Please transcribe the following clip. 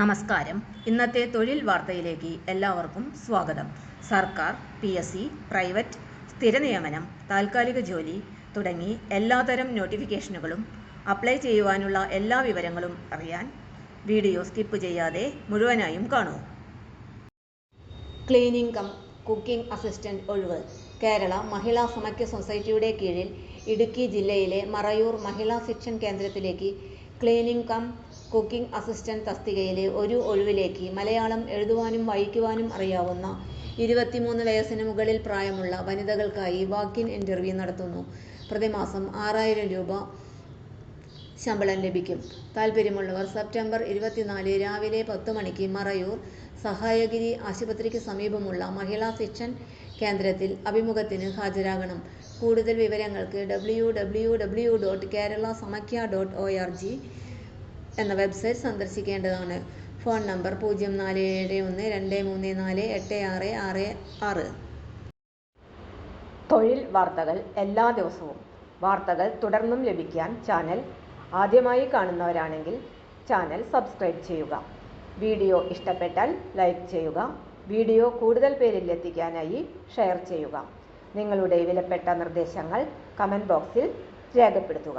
നമസ്കാരം. ഇന്നത്തെ തൊഴിൽ വാർത്തയിലേക്ക് എല്ലാവർക്കും സ്വാഗതം. സർക്കാർ പി എസ് സി പ്രൈവറ്റ് സ്ഥിര നിയമനം താൽക്കാലിക ജോലി തുടങ്ങി എല്ലാതരം നോട്ടിഫിക്കേഷനുകളും അപ്ലൈ ചെയ്യുവാനുള്ള എല്ലാ വിവരങ്ങളും അറിയാൻ വീഡിയോ സ്കിപ്പ് ചെയ്യാതെ മുഴുവനായും കാണൂ. ക്ലീനിംഗ് കം കുക്കിംഗ് അസിസ്റ്റന്റ് ഒഴിവ് കേരള മഹിളാ സമക്യ സൊസൈറ്റിയുടെ കീഴിൽ ഇടുക്കി ജില്ലയിലെ മറയൂർ മഹിളാ ശിക്ഷൺ കേന്ദ്രത്തിലേക്ക് ക്ലീനിംഗ് കം കുക്കിംഗ് അസിസ്റ്റന്റ് തസ്തികയിലെ ഒരു ഒഴിവിലേക്ക് മലയാളം എഴുതുവാനും വായിക്കുവാനും അറിയാവുന്ന ഇരുപത്തിമൂന്ന് വയസ്സിന് മുകളിൽ പ്രായമുള്ള വനിതകൾക്കായി വാക്ക് ഇൻ ഇന്റർവ്യൂ നടത്തുന്നു. പ്രതിമാസം ആറായിരം രൂപ ശമ്പളം ലഭിക്കും. താല്പര്യമുള്ളവർ സെപ്റ്റംബർ ഇരുപത്തിനാല് രാവിലെ പത്ത് മണിക്ക് മറയൂർ സഹായഗിരി ആശുപത്രിക്ക് സമീപമുള്ള മഹിളാ ശിക്ഷൻ കേന്ദ്രത്തിൽ അഭിമുഖത്തിന് ഹാജരാകണം. കൂടുതൽ വിവരങ്ങൾക്ക് W W W dot Kerala dot O R G എന്ന വെബ്സൈറ്റ് സന്ദർശിക്കേണ്ടതാണ്. ഫോൺ നമ്പർ പൂജ്യം നാല് ഏഴ് ഒന്ന് രണ്ട് മൂന്ന് നാല് എട്ട് ആറ് ആറ് ആറ്. തൊഴിൽ വാർത്തകൾ എല്ലാ ദിവസവും. വാർത്തകൾ തുടർന്നും ലഭിക്കാൻ ചാനൽ ആദ്യമായി കാണുന്നവരാണെങ്കിൽ ചാനൽ സബ്സ്ക്രൈബ് ചെയ്യുക. വീഡിയോ ഇഷ്ടപ്പെട്ടാൽ ലൈക്ക് ചെയ്യുക. വീഡിയോ കൂടുതൽ പേരിൽ എത്തിക്കാനായി ഷെയർ ചെയ്യുക. നിങ്ങളുടെ വിലപ്പെട്ട നിർദ്ദേശങ്ങൾ കമന്റ് ബോക്സിൽ രേഖപ്പെടുത്തുക.